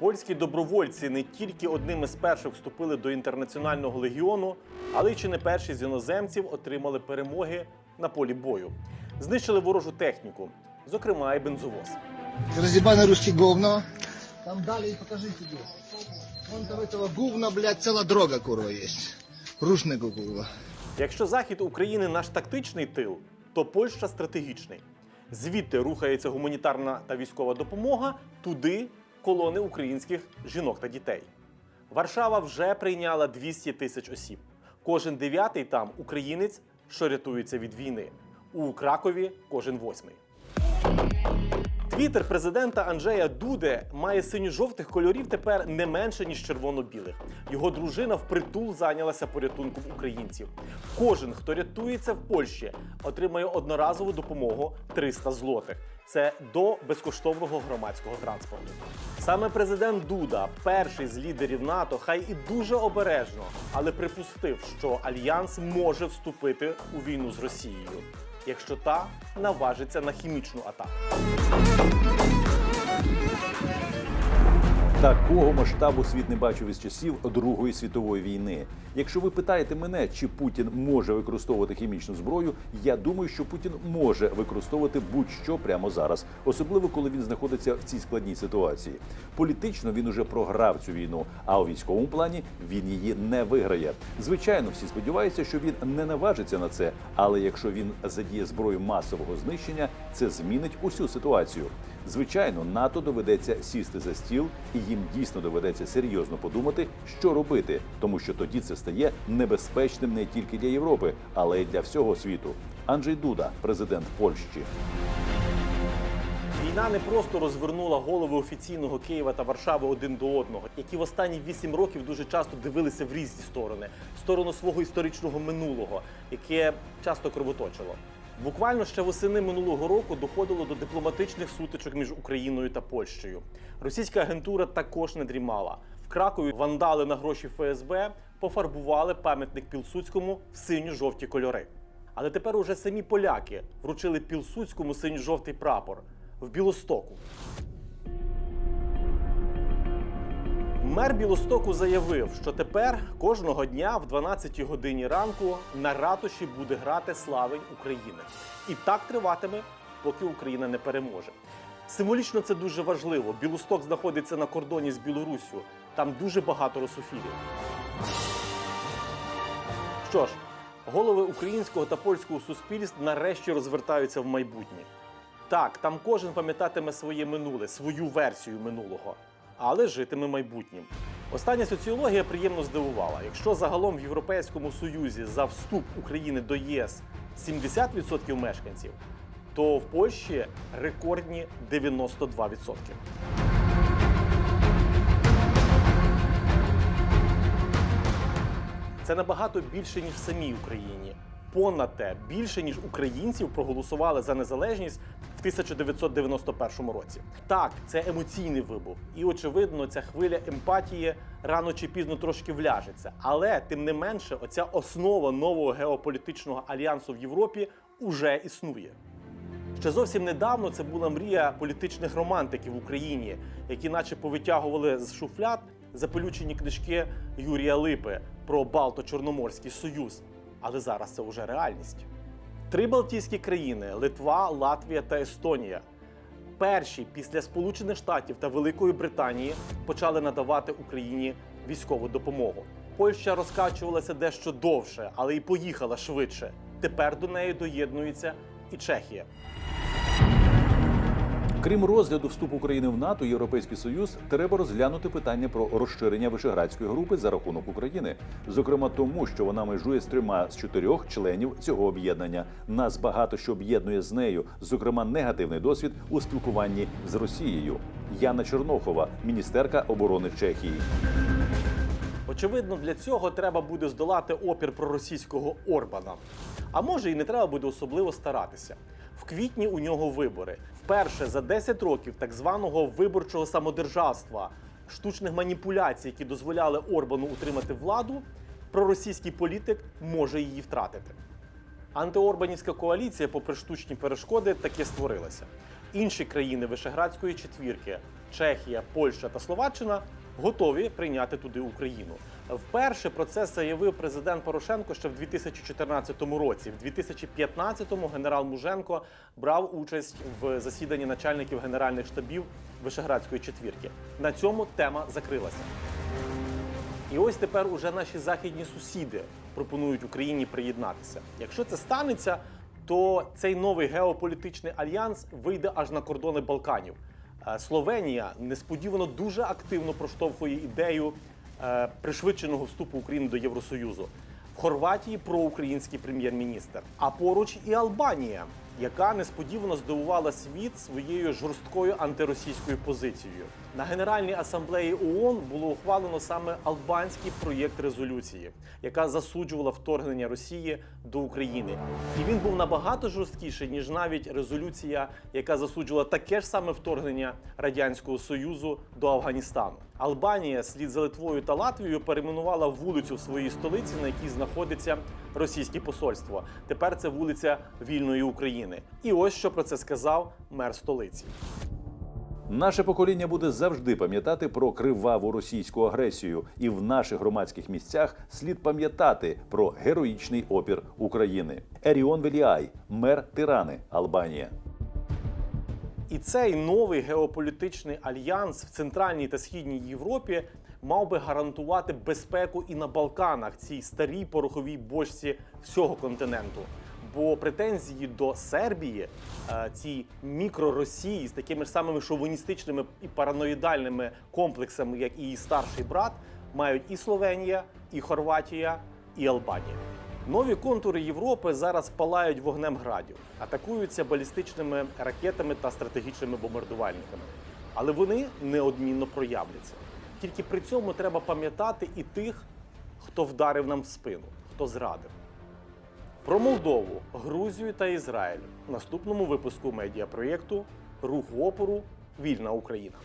Польські добровольці не тільки одними з перших вступили до інтернаціонального легіону, але й чи не перші з іноземців отримали перемоги на полі бою. Знищили ворожу техніку, зокрема і бензовоз. Разъебано русский говно. Там далее покажите где. Вон там этого говна, блядь, целая дорога, курва, есть. Рушнику, курва. Якщо захід України наш тактичний тил, то Польща стратегічний. Звідти рухається гуманітарна та військова допомога, туди колони українських жінок та дітей. Варшава вже прийняла 200 тисяч осіб. Кожен дев'ятий там українець, що рятується від війни. У Кракові кожен восьмий. Твіттер президента Анджея Дуде має синьо-жовтих кольорів тепер не менше ніж червоно-білих. Його дружина впритул зайнялася порятунком українців. Кожен, хто рятується в Польщі, отримає одноразову допомогу 300 злотих. Це до безкоштовного громадського транспорту. Саме президент Дуда, перший з лідерів НАТО, хай і дуже обережно, але припустив, що альянс може вступити у війну з Росією, якщо та наважиться на хімічну атаку. Такого масштабу світ не бачив із часів Другої світової війни. Якщо ви питаєте мене, чи Путін може використовувати хімічну зброю, я думаю, що Путін може використовувати будь-що прямо зараз, особливо коли він знаходиться в цій складній ситуації. Політично він уже програв цю війну, а у військовому плані він її не виграє. Звичайно, всі сподіваються, що він не наважиться на це, але якщо він задіє зброю масового знищення, це змінить усю ситуацію. Звичайно, НАТО доведеться сісти за стіл, і їм дійсно доведеться серйозно подумати, що робити, тому що тоді це стає небезпечним не тільки для Європи, але й для всього світу. Анджей Дуда, президент Польщі. Війна не просто розвернула голови офіційного Києва та Варшави один до одного, які в останні вісім років дуже часто дивилися в різні сторони, в сторону свого історичного минулого, яке часто кровоточило. Буквально ще восени минулого року доходило до дипломатичних сутичок між Україною та Польщею. Російська агентура також не дрімала. В Кракові вандали на гроші ФСБ пофарбували пам'ятник Пілсуцькому в синьо-жовті кольори. Але тепер уже самі поляки вручили Пілсуцькому синьо-жовтий прапор в Білостоку. Мер Білостоку заявив, що тепер кожного дня в 12 годині ранку на ратуші буде грати славень України. І так триватиме, поки Україна не переможе. Символічно це дуже важливо. Білосток знаходиться на кордоні з Білоруссю. Там дуже багато русофілів. Що ж, голови українського та польського суспільств нарешті розвертаються в майбутнє. Так, там кожен пам'ятатиме своє минуле, свою версію минулого, але житиме майбутнім. Остання соціологія приємно здивувала. Якщо загалом в Європейському Союзі за вступ України до ЄС 70% мешканців, то в Польщі рекордні 92%. Це набагато більше ніж в самій Україні. Понад те, більше ніж українців проголосували за незалежність в 1991 році. Так, це емоційний вибух, і очевидно, ця хвиля емпатії рано чи пізно трошки вляжеться. Але тим не менше, оця основа нового геополітичного альянсу в Європі уже існує. Ще зовсім недавно це була мрія політичних романтиків в Україні, які наче повитягували з шуфлят запелючені книжки Юрія Липи про Балто-Чорноморський Союз. Але зараз це вже реальність. Три Балтійські країни Литва, Латвія та Естонія. Перші після Сполучених Штатів та Великої Британії почали надавати Україні військову допомогу. Польща розкачувалася дещо довше, але й поїхала швидше. Тепер до неї доєднується і Чехія. Крім розгляду вступу України в НАТО, Європейський Союз треба розглянути питання про розширення Вишеградської групи за рахунок України, зокрема тому, що вона межує з трьома з чотирьох членів цього об'єднання. Нас багато що об'єднує з нею, зокрема негативний досвід у спілкуванні з Росією. Яна Чернохова, міністерка оборони Чехії. Очевидно, для цього треба буде здолати опір проросійського Орбана. А може і не треба буде особливо старатися. В квітні у нього вибори. Вперше за 10 років так званого виборчого самодержавства, штучних маніпуляцій, які дозволяли Орбану утримати владу, проросійський політик може її втратити. Антиорбанівська коаліція, попри штучні перешкоди, таки створилася. Інші країни Вишеградської четвірки Чехія, Польща та Словаччина готові прийняти туди Україну. Вперше про це заявив президент Порошенко ще в 2014 році. В 2015-му генерал Муженко брав участь в засіданні начальників генеральних штабів Вишеградської четвірки. На цьому тема закрилася. І ось тепер уже наші західні сусіди пропонують Україні приєднатися. Якщо це станеться, то цей новий геополітичний альянс вийде аж на кордони Балканів. Е, Словенія несподівано дуже активно проштовхує ідею е, пришвидшеного вступу України до Євросоюзу. В Хорватії проукраїнський прем'єр-міністр, а поруч і Албанія, яка несподівано здивувала світ своєю жорсткою антиросійською позицією. На Генеральній асамблеї ООН було ухвалено саме албанський проєкт резолюції, яка засуджувала вторгнення Росії до України. І він був набагато жорсткіший ніж навіть резолюція, яка засуджувала таке ж саме вторгнення радянського союзу до Афганістану. Албанія слід за Литвою та Латвією перейменувала вулицю в своїй столиці, на якій знаходиться російське посольство. Тепер це вулиця вільної України. І ось що про це сказав мер столиці. Наше покоління буде завжди пам'ятати про криваву російську агресію, і в наших громадських місцях слід пам'ятати про героїчний опір України. Еріон Веліай, мер Тирани, Албанія. І цей новий геополітичний альянс в центральній та східній Європі мав би гарантувати безпеку і на Балканах, цій старій пороховій бочці всього континенту. Бо претензії до Сербії, е, цій мікроросії з такими ж самими шовіністичними і параноїдальними комплексами, як і її старший брат, мають і Словенія, і Хорватія, і Албанія. Нові контури Європи зараз палають вогнем градів, атакуються балістичними ракетами та стратегічними бомбардувальниками. Але вони неодмінно проявляться. Тільки при цьому треба пам'ятати і тих, хто вдарив нам в спину, хто зрадив. Про Молдову, Грузію та Ізраїль в наступному випуску медіапроєкту Рух опору Вільна Україна.